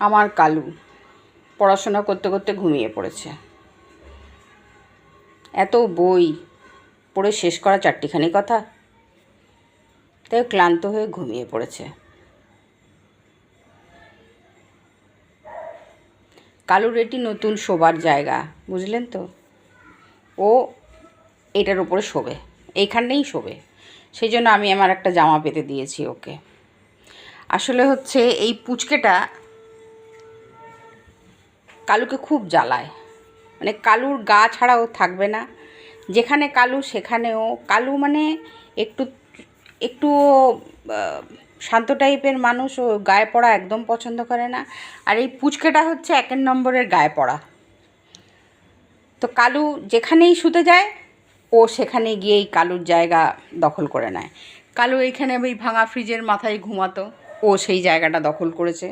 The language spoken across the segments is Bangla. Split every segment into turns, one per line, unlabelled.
আমার কালু পড়াশোনা করতে করতে ঘুমিয়ে পড়েছে। এত বই পড়ে শেষ করা চারটিখানি কথা? তাই ক্লান্ত হয়ে ঘুমিয়ে পড়েছে। কালুর এটি নতুন শোবার জায়গা, বুঝলেন তো? ও এটার উপরে শোবে, এইখানেই শোবে। সেই জন্য আমি আমার একটা জামা পেতে দিয়েছি ওকে। আসলে হচ্ছে এই পুচকেটা কালুকে খুব জ্বালায়। মানে কালুর গা ছাড়াও থাকবে না। যেখানে কালু সেখানেও। কালু মানে একটু একটু শান্ত টাইপের মানুষ, ও গায়ে পড়া একদম পছন্দ করে না। আর এই পুচকেটা হচ্ছে একের নম্বরের গায়ে পড়া। তো কালু যেখানেই শুতে যায়, ও সেখানে গিয়েই কালুর জায়গা দখল করে নেয়। কালু এইখানে ওই ভাঙা ফ্রিজের মাথায় ঘুমাতো। ও সেই জায়গাটা দখল করেছে।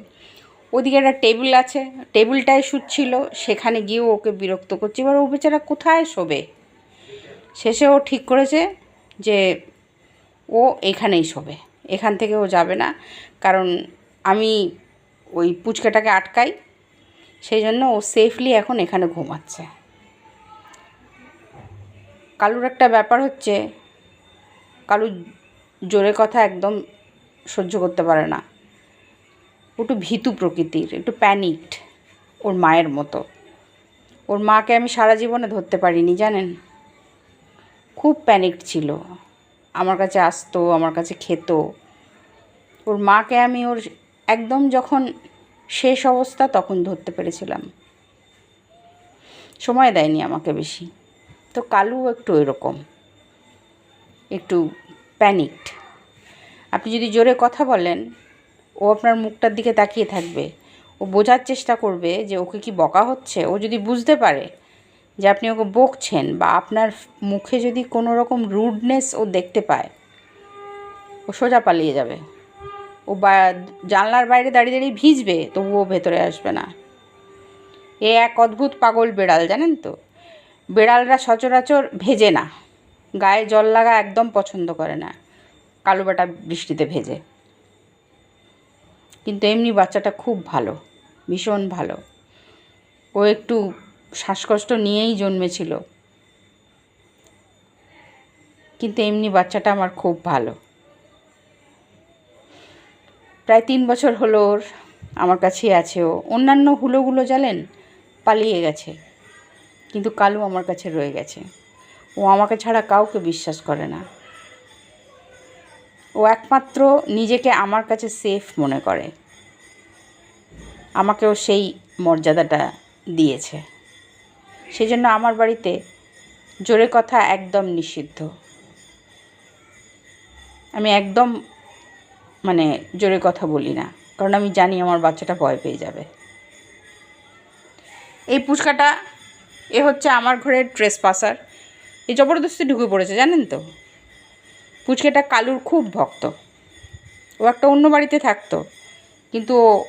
ওদিকে একটা টেবিল আছে, টেবিলটায় শুচ্ছিল সেখানে গিয়েও ওকে বিরক্ত করছে। এবার ও বেচারা কোথায় শোবে? শেষে ও ঠিক করেছে যে ও এখানেই শোবে, এখান থেকে ও যাবে না। কারণ আমি ওই পুচকাটাকে আটকাই, সেই জন্য ও সেফলি এখন এখানে ঘুমাচ্ছে। কালুর একটা ব্যাপার হচ্ছে, কালু জোরে কথা একদম সহ্য করতে পারে না। একটু ভীতু প্রকৃতির, একটু প্যানিকড ওর মায়ের মতো। ওর মাকে আমি সারা জীবনে ধরতে পারিনি, জানেন? খুব প্যানিকড ছিল। আমার কাছে আসতো, আমার কাছে খেত। ওর মাকে আমি ওর একদম যখন শেষ অবস্থা তখন ধরতে পেরেছিলাম। সময় দেয়নি আমাকে বেশি। তো কালু একটু এরকম। একটু প্যানিকড আপনি যদি জোরে কথা বলেন ও আপনার মুখটার দিকে তাকিয়ে থাকবে। ও বোঝার চেষ্টা করবে যে ওকে কি বকা হচ্ছে। ও যদি বুঝতে পারে যে আপনি ওকে বকছেন বা আপনার মুখে যদি কোনো রকম রুডনেস ও দেখতে পায়, ও সোজা পালিয়ে যাবে। ও বা জানলার বাইরে দাঁড়িয়ে দাঁড়িয়ে ভিজবে, তবুও ভেতরে আসবে না। এ এক অদ্ভুত পাগল বেড়াল, জানেন তো? বেড়ালরা সচরাচর ভেজে না। গায়ে জল লাগা একদম পছন্দ করে না। কালো বাটা বৃষ্টিতে ভেজে। কিন্তু এমনি বাচ্চাটা খুব ভালো, ভীষণ ভালো। ও একটু শ্বাসকষ্ট নিয়েই জন্মেছিল। কিন্তু এমনি বাচ্চাটা আমার খুব ভালো। প্রায় তিন বছর হলো ওর, আমার কাছেই আছে ও। অন্যান্য হুলোগুলো জানেন? পালিয়ে গেছে। কিন্তু কালু আমার কাছে রয়ে গেছে। ও আমাকে ছাড়া কাউকে বিশ্বাস করে না। ও একমাত্র নিজেকে আমার কাছে সেফ মনে করে। আমাকেও সেই মর্যাদাটা দিয়েছে। সেই জন্য আমার বাড়িতে জোরে কথা একদম নিষিদ্ধ। আমি একদম মানে জোরে কথা বলি না, কারণ আমি জানি আমার বাচ্চাটা ভয় পেয়ে যাবে। এই পুচকাটা, এ হচ্ছে আমার ঘরের ট্রেস পাসার এ জবরদস্তি ঢুকে পড়েছে, জানেন তো? পুচকেটা কালুর খুব ভক্ত। ও একটা অন্য বাড়িতে থাকতো। কিন্তু ও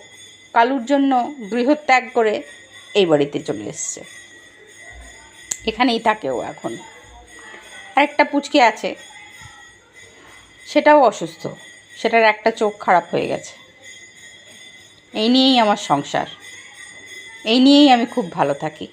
কালুর জন্য গৃহত্যাগ করে এই বাড়িতে চলে এসছে। এখানেই থাকে ও এখন। আরেকটা পুচকে আছে। সেটাও অসুস্থ। সেটার একটা চোখ খারাপ হয়ে গেছে। এই নিয়েই আমার সংসার। এই নিয়েই আমি খুব ভালো থাকি।